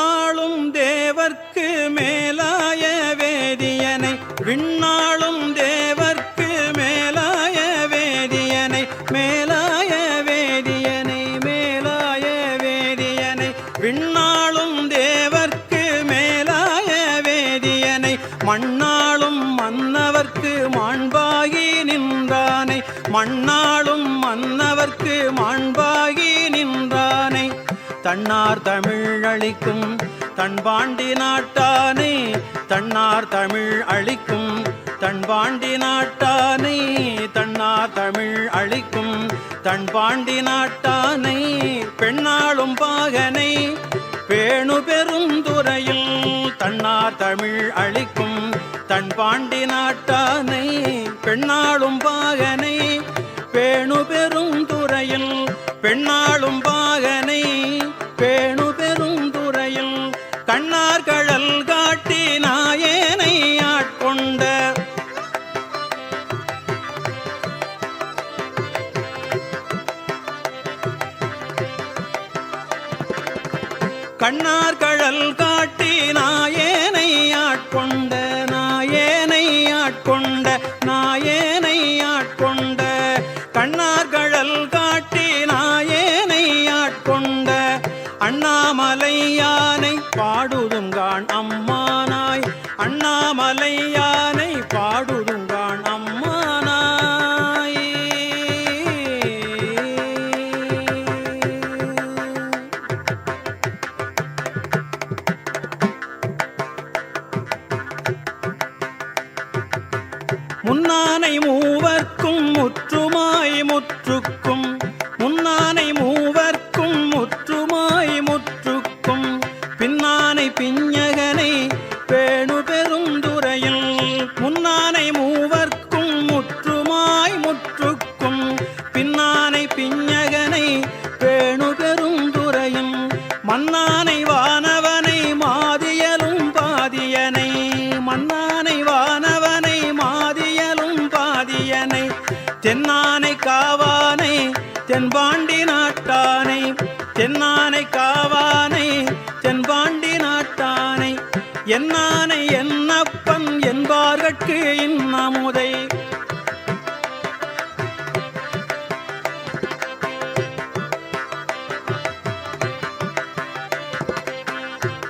விண்ணாளும் தேவர்க்கு மேலாய வேதியனை விண்ணாளும் தேவர்க்கு மேலாய வேதியனை மேலாய வேதியனை மேலாய வேதியனை விண்ணாளும் தேவர்க்கு மேலாய வேதியனை மண்ணாளும் மன்னவர்க்கு மாண்பாகி நின்றானை மண்ணாளும் மன்னவர்க்கு மாண்பாகி நின்றான் தன்னார் தமிழ் அளிக்கும். தன்பாண்டி நாட்டானே தன்னார் தமிழ் அளிக்கும். தன்பாண்டி நாட்டானை தன்னார் தமிழ் அளிக்கும். தன்பாண்டி நாட்டானை பெண்ணாளும் பாகனை பேணு பெருந்துறையில் தன்னார் தமிழ் அளிக்கும். தன்பாண்டி நாட்டானை பெண்ணாளும் பாகனை பேணு பெருந்துறையில் பெண்ணாளும் கண்ணார் கழல் காட்டி நாயேனை ஆட்கொண்ட. கண்ணார் கழல் காட்டி நாயேனை ஆட்கொண்ட நாயேனை ஆட்கொண்ட நாயேனை ஆட்கொண்ட. கண்ணார் பாடுதுங்கான் அம்மானாய். அண்ணாமலை யானை பாடுதுங்கான் அம்மானாய். முன்னானை மூவர்க்கும் முற்றுமாய் முற்றுக்கும் பிஞகனை பேணு பெரும் துறையில் முன்னானை மூவர்க்கும் முற்றுமாய் முற்றுக்கும். பின்னானை பிஞகனை பேணு பெரும் துறையும் மன்னானை வானவனை மாதியலும் பாதியனை. மன்னானை வானவனை மாதியலும் பாதியனை. தென்னானை காவானை தென்பாண்டி நாட்டானை. தென்னானை காவானை என்னானை என்னப்பன் என்பார்கட்கு இன்னமுதை.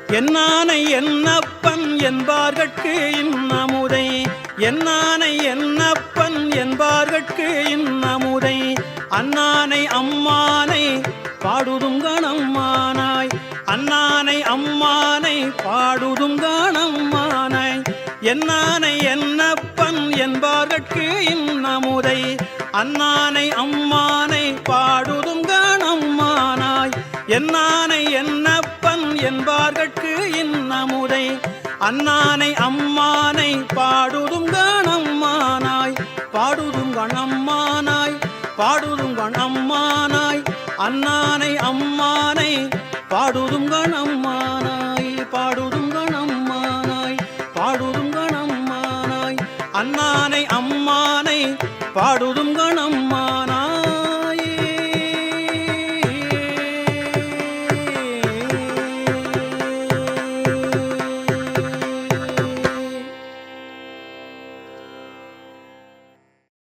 என்னானை என்னப்பன் என்பார்கட்கு இன்னமுதை. என்னானை என்னப்பன் என்பார்கட்கு இன்னமுதை. அண்ணானை அம்மானை பாடுதும் என்னானை அம்மானை பாடுதும் காணம்மானை என்னானை என்னப்பன் என்பார்கட்கு இன்னமுதை. அண்ணானை அம்மானை பாடுதும் காணம்மானாய் என்னானை என்னப்பன் என்பார்கட்கு இன்னமுதை. அண்ணானை அம்மானை பாடுதும் கணம்மானாய் பாடுதும் கணம்மானாய் பாடுதும் கணம்மானாய் அண்ணானை அம்மானை பாடுதும் கணம்மானாய் பாடுதும் கணம்மானாய் பாடுதும் கணம்மானாய். அண்ணானை அம்மானை பாடுதும் கணம்